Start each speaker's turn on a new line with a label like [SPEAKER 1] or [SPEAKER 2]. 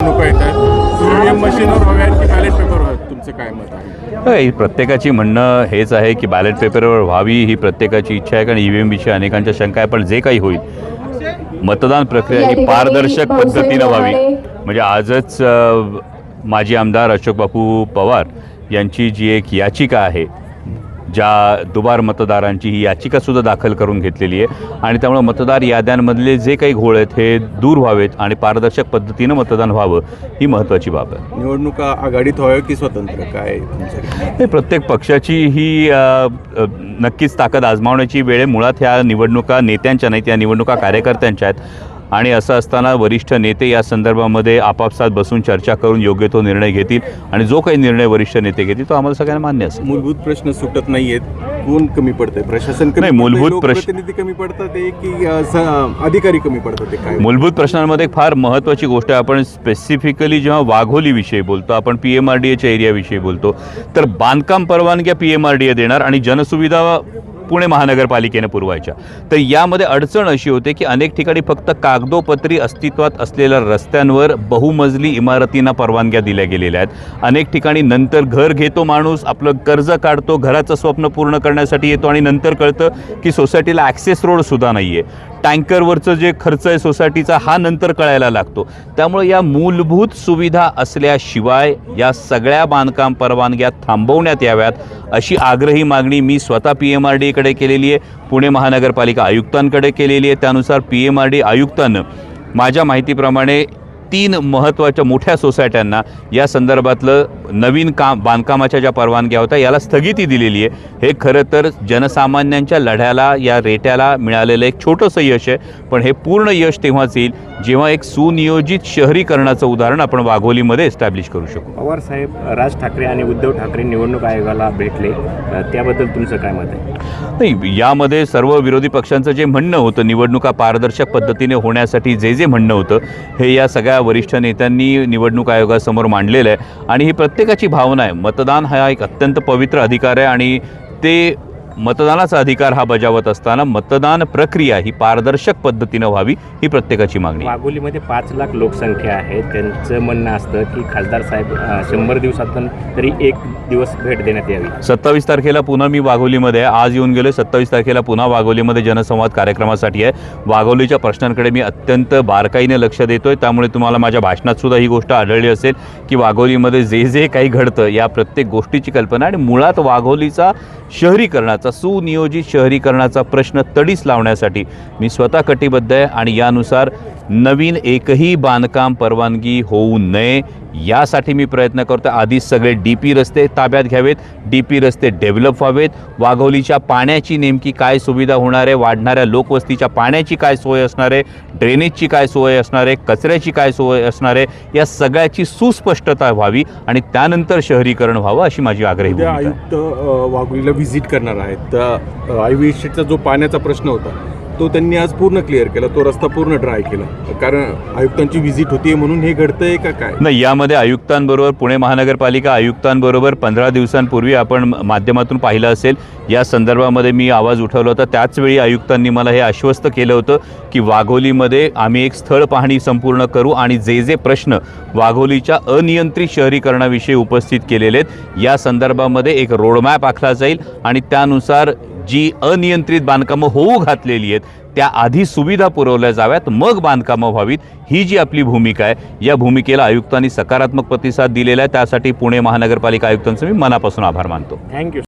[SPEAKER 1] निवडणुका येत आहेत. ईव्हीएम मशीनवर हव्यात की बॅलेट पेपर हव्यात तुमचं काय मत आहे?
[SPEAKER 2] होय, प्रत्येकाची म्हणणं हेच आहे की बॅलेट पेपरवर व्हावी ही प्रत्येकाची इच्छा आहे कारण ई व्ही एमविषयी अनेकांच्या शंका आहे पण जे काही होईल मतदान प्रक्रिया ही पारदर्शक पद्धतीनं व्हावी. म्हणजे आजच माजी आमदार अशोक बापू पवार यांची जी एक याचिका आहे ज्या दुबार मतदारांची ही याचिकासुद्धा दाखल करून घेतलेली आहे. आणि त्यामुळे मतदार याद्यांमधले जे काही घोळ आहेत हे दूर व्हावेत आणि पारदर्शक पद्धतीनं मतदान व्हावं ही महत्त्वाची बाब आहे.
[SPEAKER 1] निवडणुका आघाडीत व्हाव्या की स्वतंत्र? काय आहे तुमच्याकडे
[SPEAKER 2] हे प्रत्येक पक्षाची ही नक्कीच ताकद आजमावण्याची वेळ मुळात ह्या निवडणुका नेत्यांच्या नाहीत या निवडणुका कार्यकर्त्यांच्या आहेत. आणि असं असताना वरिष्ठ नेते या संदर्भामध्ये आपापसात बसून चर्चा करून योग्य तो निर्णय घेतील आणि जो काही निर्णय वरिष्ठ नेते घेतील तो आम्हाला सगळ्यांना मान्य असेल.
[SPEAKER 1] मूलभूत प्रश्न सुटत नाहीयेत. कोण कमी पडतंय? प्रशासन कमी
[SPEAKER 2] नाही, मूलभूत प्रश्न-
[SPEAKER 1] कमी पडतात की अधिकारी कमी पडतात
[SPEAKER 2] मूलभूत प्रश्नांमध्ये फार महत्त्वाची गोष्ट आहे. आपण स्पेसिफिकली जेव्हा वाघोलीविषयी बोलतो आपण पी एम आर डी एच्या एरियाविषयी बोलतो तर बांधकाम परवानग्या P M R D A देणार आणि जनसुविधा पुणे महानगरपालिकेने पुरवायच्या. तर यामध्ये अडचण अशी होते की अनेक ठिकाणी फक्त कागदोपत्री अस्तित्वात असलेल्या रस्त्यांवर बहुमजली इमारतींना परवानग्या दिल्या गेलेल्या आहेत. अनेक ठिकाणी नंतर घर घेतो माणूस आपलं कर्ज काढतो घराचं स्वप्न पूर्ण करण्यासाठी येतो आणि नंतर कळतं की सोसायटीला ॲक्सेस रोडसुद्धा नाही आहे टँकरवरचं जे खर्च आहे सोसायटीचा हा नंतर कळायला लागतो. त्यामुळे या मूलभूत सुविधा असल्याशिवाय या सगळ्या बांधकाम परवानग्या थांबवण्यात याव्यात अशी आग्रही मागणी मी स्वतः पी एम आर डीकडे केलेली आहे पुणे महानगरपालिका आयुक्तांकडे केलेली आहे. त्यानुसार पी एम आर डी आयुक्तानं माझ्या माहितीप्रमाणे तीन महत्त्वाच्या मोठ्या सोसायट्यांना या संदर्भातलं नवीन काम बांधकामाच्या ज्या परवानग्या होत्या याला स्थगिती दिलेली आहे. हे खरं तर जनसामान्यांच्या लढ्याला या रेट्याला मिळालेलं एक छोटंसं यश आहे. पण हे पूर्ण यश तेव्हाच येईल जेव्हा एक सुनियोजित शहरीकरणाचं उदाहरण आपण वाघोलीमध्ये एस्टॅब्लिश करू शकू.
[SPEAKER 3] पवार साहेब राज ठाकरे आणि उद्धव ठाकरे निवडणूक आयोगाला भेटले. त्याबद्दल तुमचं काय मत आहे?
[SPEAKER 2] नाही यामध्ये सर्व विरोधी पक्षांचं जे म्हणणं होतं निवडणुका पारदर्शक पद्धतीने होण्यासाठी जे जे म्हणणं होतं हे या सगळ्या वरिष्ठ नेत्यांनी निवडणूक आयोगासमोर मांडलेलं आहे. आणि ही प्रत्येकाची भावना आहे. मतदान हा एक अत्यंत पवित्र अधिकार आहे आणि ते मतदानाचा अधिकार हा बजावत असताना मतदान प्रक्रिया ही पारदर्शक पद्धतीनं व्हावी ही प्रत्येकाची मागणी.
[SPEAKER 3] वाघोलीमध्ये पाच लाख लोकसंख्या आहे. त्यांचं म्हणणं असतं की खासदार साहेब शंभर दिवसातून तरी एक दिवस भेट देण्यात यावी.
[SPEAKER 2] सत्तावीस तारखेला पुन्हा मी वाघोलीमध्ये आज येऊन गेलो सत्तावीस तारखेला पुन्हा वाघोलीमध्ये जनसंवाद कार्यक्रमासाठी आहे. वाघोलीच्या प्रश्नांकडे मी अत्यंत बारकाईने लक्ष देतोय. त्यामुळे तुम्हाला माझ्या भाषणात सुद्धा ही गोष्ट आढळली असेल की वाघोलीमध्ये जे जे काही घडतं या प्रत्येक गोष्टीची कल्पना आणि मुळात वाघोलीचा शहरीकरणाचा सुनियोजित शहरीकरणाचा प्रश्न तडीस लावण्यासाठी मी स्वतः कटिबद्ध आहे आणि यानुसार नवीन एकही बांधकाम परवानगी होऊ नये यासाठी मी प्रयत्न करतो आधीच सगळे डी पी रस्ते ताब्यात घ्यावेत डी पी रस्ते डेव्हलप व्हावेत. वाघोलीच्या पाण्याची नेमकी काय सुविधा होणार आहे वाढणाऱ्या लोकवस्तीच्या पाण्याची काय सोय असणार आहे ड्रेनेजची काय सोय असणार आहे कचऱ्याची काय सोय असणार आहे या सगळ्याची सुस्पष्टता व्हावी आणि त्यानंतर शहरीकरण व्हावं अशी माझी आग्रही.
[SPEAKER 1] आयुक्त वाघोलीला व्हिजिट करणार आहेत. तर आय एस्टेटचा जो पाण्याचा प्रश्न होता तो त्यांनी आज पूर्ण क्लिअर केला तो रस्ता पूर्ण ड्राय केला. कारण आयुक्तांची व्हिजिट होती म्हणून हे घडतंय का काय?
[SPEAKER 2] नाही यामध्ये आयुक्तांबरोबर पुणे महानगरपालिका आयुक्तांबरोबर पंधरा दिवसांपूर्वी आपण माध्यमातून पाहिलं असेल. या संदर्भामध्ये मी आवाज उठवला होता. त्याचवेळी आयुक्तांनी मला हे आश्वस्त केलं होतं की वाघोलीमध्ये आम्ही एक स्थळ पाहणी संपूर्ण करू आणि जे जे प्रश्न वाघोलीच्या अनियंत्रित शहरीकरणाविषयी उपस्थित केलेले आहेत या संदर्भामध्ये एक रोडमॅप आखला जाईल आणि त्यानुसार जी अनियंत्रित बांधकामं होऊ घातलेली आहेत त्या आधी सुविधा पुरवल्या जाव्यात मग बांधकामं व्हावीत ही जी आपली भूमिका आहे या भूमिकेला आयुक्तांनी सकारात्मक प्रतिसाद दिलेला आहे त्यासाठी पुणे महानगरपालिका आयुक्तांचं मी मनापासून आभार मानतो.
[SPEAKER 3] थँक्यू